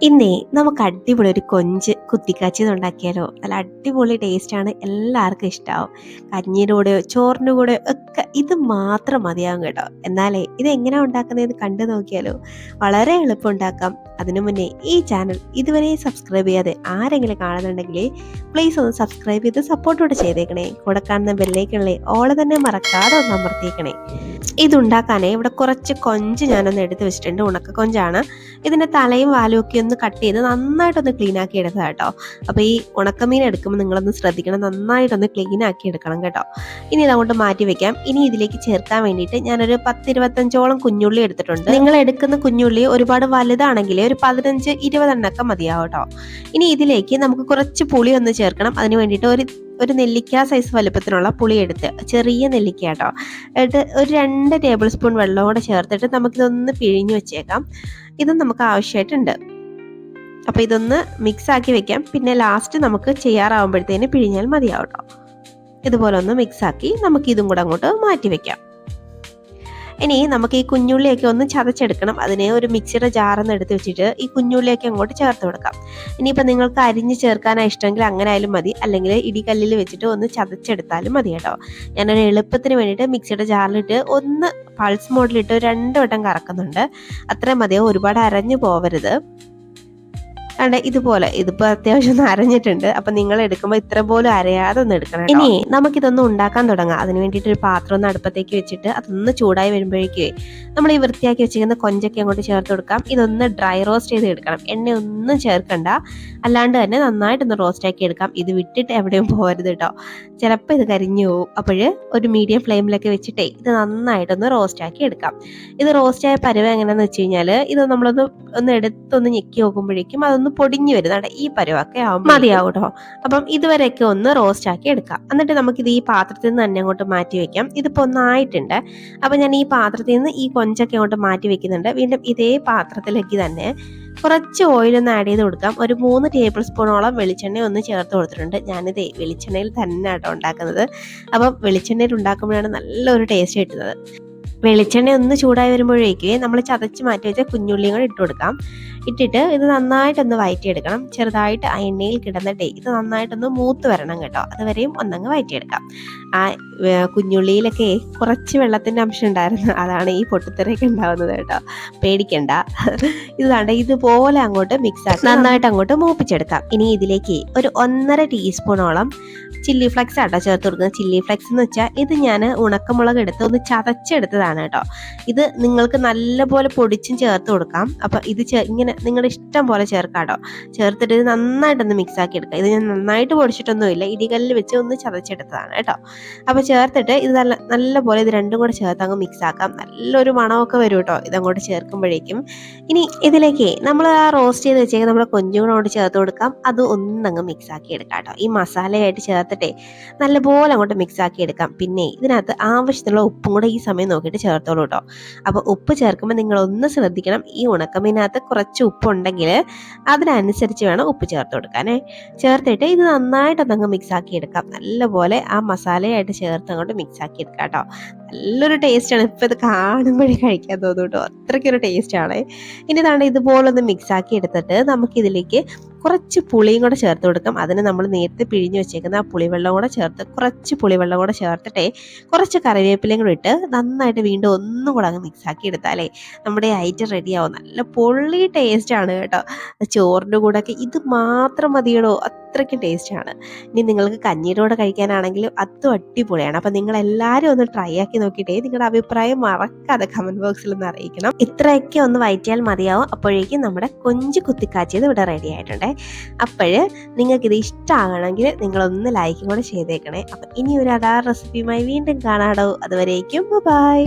ഇന്നേ നമുക്ക് അടിപൊളി ഒരു കൊഞ്ച് കുത്തിക്കാച്ചത് ഉണ്ടാക്കിയാലോ. നല്ല അടിപൊളി ടേസ്റ്റാണ് എല്ലാവർക്കും ഇഷ്ടമാവും കഞ്ഞിയുടെ കൂടെയോ ചോറിന്റെ കൂടെയോ ഒക്കെ ഇത് മാത്രം മതിയാകും കേട്ടോ. എന്നാലേ ഇത് എങ്ങനെ ഉണ്ടാക്കുന്നതെന്ന് കണ്ടു നോക്കിയാലോ. വളരെ എളുപ്പം ഉണ്ടാക്കാം അതിനു മുന്നേ ഈ ചാനൽ ഇതുവരെ സബ്സ്ക്രൈബ് ചെയ്യാതെ ആരെങ്കിലും കാണുന്നുണ്ടെങ്കിൽ പ്ലീസ് ഒന്ന് സബ്സ്ക്രൈബ് ചെയ്ത് സപ്പോർട്ടോടെ ചെയ്തേക്കണേ. കൂടെ കാണുന്ന ബെല്ലേക്കുള്ളേ ഓളെ തന്നെ മറക്കാതെ ഒന്ന് അമർത്തിയേക്കണേ. ഇതുണ്ടാക്കാനേ ഇവിടെ കുറച്ച് കൊഞ്ച് ഞാനൊന്ന് എടുത്ത് വെച്ചിട്ടുണ്ട്. ഉണക്ക കൊഞ്ചാണ്. ഇതിന്റെ തലയും വാലും ഒക്കെ ഒന്ന് കട്ട് ചെയ്ത് നന്നായിട്ടൊന്ന് ക്ലീൻ ആക്കി എടുക്കുക കേട്ടോ. അപ്പോൾ ഈ ഉണക്കമീൻ എടുക്കുമ്പോൾ നിങ്ങളൊന്ന് ശ്രദ്ധിക്കണം. നന്നായിട്ടൊന്ന് ക്ലീൻ ആക്കി എടുക്കണം കേട്ടോ. ഇനി ഇതങ്ങോട്ട് മാറ്റി വെക്കാം. ഇനി ഇതിലേക്ക് ചേർക്കാൻ വേണ്ടിയിട്ട് ഞാനൊരു പത്തിരുപത്തഞ്ചോളം കുഞ്ഞുള്ളി എടുത്തിട്ടുണ്ട്. നിങ്ങൾ എടുക്കുന്ന കുഞ്ഞുള്ളി ഒരുപാട് വലുതാണെങ്കിൽ ഒരു പതിനഞ്ച് ഇരുപതെണ്ണൊക്കെ മതിയാവും കേട്ടോ. ഇനി ഇതിലേക്ക് നമുക്ക് കുറച്ച് പുളി ഒന്ന് ചേർക്കണം. അതിന് വേണ്ടിയിട്ട് ഒരു ഒരു നെല്ലിക്ക സൈസ് വലുപ്പത്തിനുള്ള പുളി എടുത്ത് ചെറിയ നെല്ലിക്ക കേട്ടോ. എന്നിട്ട് ഒരു രണ്ട് ടേബിൾ സ്പൂൺ വെള്ളം കൂടെ ചേർത്തിട്ട് നമുക്കിതൊന്ന് പിഴിഞ്ഞു വെച്ചേക്കാം. ഇതും നമുക്ക് ആവശ്യമായിട്ടുണ്ട്. അപ്പോൾ ഇതൊന്ന് മിക്സ് ആക്കി വെക്കാം. പിന്നെ ലാസ്റ്റ് നമുക്ക് ചെയ്യാറാവുമ്പോഴത്തേന് പിഴിഞ്ഞാൽ മതിയാവും കേട്ടോ. ഇതുപോലെ ഒന്ന് മിക്സ് ആക്കി നമുക്ക് ഇതും കൂടെ അങ്ങോട്ട് മാറ്റി വെക്കാം. ഇനി നമുക്ക് ഈ കുഞ്ഞുള്ളിയൊക്കെ ഒന്ന് ചതച്ചെടുക്കണം. അതിനെ ഒരു മിക്സിയുടെ ജാറൊന്ന് എടുത്ത് വെച്ചിട്ട് ഈ കുഞ്ഞുള്ളിയൊക്കെ അങ്ങോട്ട് ചേർത്ത് കൊടുക്കാം. ഇനിയിപ്പോൾ നിങ്ങൾക്ക് അരിഞ്ഞ് ചേർക്കാനാണ് ഇഷ്ടമെങ്കിൽ അങ്ങനെ ആയാലും മതി. അല്ലെങ്കിൽ ഇടികല്ലിൽ വെച്ചിട്ട് ഒന്ന് ചതച്ചെടുത്താലും മതി കേട്ടോ. ഞാനൊരു എളുപ്പത്തിന് വേണ്ടിയിട്ട് മിക്സിയുടെ ജാറിലിട്ട് ഒന്ന് പൾസ് മോഡിലിട്ട് രണ്ട് വട്ടം കറക്കുന്നുണ്ട്. അത്രയും മതിയോ? ഒരുപാട് അരഞ്ഞു പോവരുത്. കണ്ട ഇതുപോലെ. ഇതിപ്പോ അത്യാവശ്യം ഒന്ന് അരഞ്ഞിട്ടുണ്ട്. അപ്പൊ നിങ്ങൾ എടുക്കുമ്പോൾ ഇത്ര പോലും അരയാതെ ഒന്ന് എടുക്കണം ഇനി നമുക്കിതൊന്നും ഉണ്ടാക്കാൻ തുടങ്ങാം. അതിന് വേണ്ടിയിട്ട് ഒരു പാത്രം ഒന്ന് അടുപ്പത്തേക്ക് വെച്ചിട്ട് അതൊന്ന് ചൂടായി വരുമ്പോഴേക്കേ നമ്മൾ ഈ വൃത്തിയാക്കി വെച്ചിരിക്കുന്ന കൊഞ്ചൊക്കെ അങ്ങോട്ട് ചേർത്ത് കൊടുക്കാം. ഇതൊന്ന് ഡ്രൈ റോസ്റ്റ് ചെയ്ത് എടുക്കണം. എണ്ണ ഒന്നും ചേർക്കണ്ട. അല്ലാണ്ട് തന്നെ നന്നായിട്ട് ഒന്ന് റോസ്റ്റ് ആക്കി എടുക്കാം. ഇത് വിട്ടിട്ട് എവിടെയും പോകരുത് കേട്ടോ. ചിലപ്പോൾ ഇത് കരിഞ്ഞു പോകും അപ്പോൾ ഒരു മീഡിയം ഫ്ലെയിമിലൊക്കെ വെച്ചിട്ടേ ഇത് നന്നായിട്ടൊന്ന് റോസ്റ്റ് ആക്കി എടുക്കാം. ഇത് റോസ്റ്റ് ആയ പരുവ എങ്ങനെയാണെന്ന് വെച്ച് കഴിഞ്ഞാൽ ഇത് നമ്മളൊന്ന് ഒന്ന് എടുത്തൊന്ന് ഞെക്കി നോക്കുമ്പോഴേക്കും അതൊന്ന് പൊടിഞ്ഞു വരുന്നതാണ് ഈ പരുവൊക്കെ ആവും മതിയാവും കേട്ടോ അപ്പം ഇതുവരെയൊക്കെ ഒന്ന് റോസ്റ്റ് ആക്കി എടുക്കാം. എന്നിട്ട് നമുക്കിത് ഈ പാത്രത്തിൽ നിന്ന് തന്നെ അങ്ങോട്ട് മാറ്റി വെക്കാം. ഇതിപ്പോൾ ഒന്നായിട്ടുണ്ട്. അപ്പം ഞാൻ ഈ പാത്രത്തിൽ നിന്ന് ഈ കൊഞ്ചൊക്കെ അങ്ങോട്ട് മാറ്റി വെക്കുന്നുണ്ട്. വീണ്ടും ഇതേ പാത്രത്തിലേക്ക് തന്നെ കുറച്ച് ഓയിലൊന്ന് ആഡ് ചെയ്ത് കൊടുക്കാം. ഒരു മൂന്ന് ടേബിൾ സ്പൂണോളം വെളിച്ചെണ്ണ ഒന്ന് ചേർത്ത് കൊടുത്തിട്ടുണ്ട്. ഞാനിത് വെളിച്ചെണ്ണയിൽ തന്നെ ആട്ടോ ഉണ്ടാക്കുന്നത്. അപ്പം വെളിച്ചെണ്ണയിൽ ഉണ്ടാക്കുമ്പോഴാണ് നല്ലൊരു ടേസ്റ്റ് കിട്ടുന്നത്. വെളിച്ചെണ്ണ ഒന്ന് ചൂടായി വരുമ്പോഴേക്ക് നമ്മൾ ചതച്ച് മാറ്റി വെച്ച കുഞ്ഞുള്ളിയും കൂടെ ഇട്ട് കൊടുക്കാം. ഇട്ടിട്ട് ഇത് നന്നായിട്ടൊന്ന് വയറ്റിയെടുക്കണം. ചെറുതായിട്ട് ആ എണ്ണയിൽ കിടന്നിട്ട് ഇത് നന്നായിട്ടൊന്ന് മൂത്ത് വരണം കേട്ടോ. അതുവരെയും ഒന്നങ്ങ് വയറ്റിയെടുക്കാം. ആ കുഞ്ഞുള്ളിയിലൊക്കെ കുറച്ച് വെള്ളത്തിന്റെ അംശം ഉണ്ടായിരുന്നു. അതാണ് ഈ പൊട്ടിത്തെറിയൊക്കെ ഉണ്ടാവുന്നത് കേട്ടോ. പേടിക്കണ്ട. ഇത് കണ്ട ഇതുപോലെ അങ്ങോട്ട് മിക്സ് ആക്കി നന്നായിട്ട് അങ്ങോട്ട് മൂപ്പിച്ചെടുക്കാം. ഇനി ഇതിലേക്ക് ഒരു ഒന്നര ടീസ്പൂണോളം ചില്ലി ഫ്ലെക്സ് ആട്ടോ ചേർത്ത് കൊടുക്കുന്നത്. ചില്ലി ഫ്ലെക്സ് എന്ന് വെച്ചാൽ ഇത് ഞാൻ ഉണക്കമുളക് എടുത്ത് ഒന്ന് ചതച്ചെടുത്തതാണ് കേട്ടോ. ഇത് നിങ്ങൾക്ക് നല്ലപോലെ പൊടിച്ചും ചേർത്ത് കൊടുക്കാം. അപ്പം ഇത് ഇങ്ങനെ നിങ്ങളുടെ ഇഷ്ടം പോലെ ചേർക്കാട്ടോ. കേട്ടോ ചേർത്തിട്ട് ഇത് നന്നായിട്ടൊന്ന് മിക്സ് ആക്കി എടുക്കുക ഇത് ഞാൻ നന്നായിട്ട് പൊടിച്ചിട്ടൊന്നുമില്ല. ഇടികല്ലിൽ വെച്ച് ഒന്ന് ചതച്ചെടുത്തതാണ് കേട്ടോ. അപ്പോൾ ചേർത്തിട്ട് ഇത് നല്ല നല്ലപോലെ ഇത് രണ്ടും കൂടെ ചേർത്ത് അങ്ങ് മിക്സ് ആക്കാം. നല്ലൊരു മണമൊക്കെ വരും കേട്ടോ ഇതങ്ങോട്ട് ചേർക്കുമ്പോഴേക്കും. ഇനി ഇതിലേക്ക് നമ്മൾ ആ റോസ്റ്റ് ചെയ്ത് വെച്ചേക്ക് നമ്മുടെ കൊഞ്ചും കൂടെ അങ്ങോട്ട് ചേർത്ത് കൊടുക്കാം. അത് ഒന്നങ്ങ് മിക്സ് ആക്കി എടുക്കാം കേട്ടോ. ഈ മസാലയായിട്ട് ചേർത്തിട്ടേ നല്ലപോലെ അങ്ങോട്ട് മിക്സ് ആക്കി എടുക്കാം. പിന്നെ ഇതിനകത്ത് ആവശ്യത്തിനുള്ള ഉപ്പും കൂടെ ഈ സമയം നോക്കിയിട്ട് ചേർത്തോളൂ കേട്ടോ. അപ്പോൾ ഉപ്പ് ചേർക്കുമ്പോൾ നിങ്ങൾ ഒന്ന് ശ്രദ്ധിക്കണം. ഈ ഉണക്കമീനകത്ത് കുറച്ച് ഉപ്പുണ്ടെങ്കിൽ അതിനനുസരിച്ച് വേണം ഉപ്പ് ചേർത്ത് കൊടുക്കാനേ. ചേർത്തിട്ട് ഇത് നന്നായിട്ട് മിക്സ് ആക്കി എടുക്കാം. നല്ലപോലെ ആ മസാലയായിട്ട് ചേർത്ത് അങ്ങോട്ട് മിക്സ് ആക്കി എടുക്കാം കേട്ടോ. നല്ലൊരു ടേസ്റ്റാണ് ഇപ്പം ഇത് കാണുമ്പോഴേ കഴിക്കാൻ തോന്നും കേട്ടോ അത്രയ്ക്കൊരു ടേസ്റ്റാണ് ഇനി ഇതാണ് ഇതുപോലെ ഒന്ന് മിക്സ് ആക്കി എടുത്തിട്ട് നമുക്കിതിലേക്ക് കുറച്ച് പുളിയും കൂടെ ചേർത്ത് കൊടുക്കാം. അതിന് നമ്മൾ നേരത്തെ പിഴിഞ്ഞ് വെച്ചേക്കുന്ന ആ പുളിവെള്ളം കൂടെ ചേർത്ത് കുറച്ച് പുളിവെള്ളം കൂടെ ചേർത്തിട്ടേ കുറച്ച് കറിവേപ്പിലയും കൂടെ ഇട്ട് നന്നായിട്ട് വീണ്ടും ഒന്നും കൂടെ അങ്ങ് മിക്സ് ആക്കി എടുത്താലേ നമ്മുടെ ഐറ്റം റെഡിയാവും നല്ല പൊള്ളി ടേസ്റ്റാണ് കേട്ടോ. ചോറിന്റെ കൂടെയൊക്കെ ഇത് മാത്രം മതിയടോ. അത്രയ്ക്കും ടേസ്റ്റാണ് ഇനി നിങ്ങൾക്ക് കഞ്ഞിയുടെ കൂടെ കഴിക്കാനാണെങ്കിലും അതും അടിപൊളിയാണ്. അപ്പം നിങ്ങൾ എല്ലാവരും ഒന്ന് ട്രൈ ആക്കി നോക്കിയിട്ടേ നിങ്ങളുടെ അഭിപ്രായം മറക്കാതെ കമന്റ് ബോക്സിൽ ഒന്ന് അറിയിക്കണം. ഇത്രയൊക്കെ ഒന്ന് വയറ്റിയാൽ മതിയാവും. അപ്പോഴേക്കും നമ്മുടെ കൊഞ്ച് കുത്തിക്കാച്ചിയത് ഇവിടെ റെഡി ആയിട്ടുണ്ട്. അപ്പോൾ നിങ്ങൾക്കിത് ഇഷ്ടമാകണമെങ്കിൽ നിങ്ങളൊന്ന് ലൈക്കും കൂടെ ചെയ്തേക്കണേ. അപ്പം ഇനി ഒരു അതാ റെസിപ്പിയുമായി വീണ്ടും കാണാടോ അതുവരേക്കും ബൈ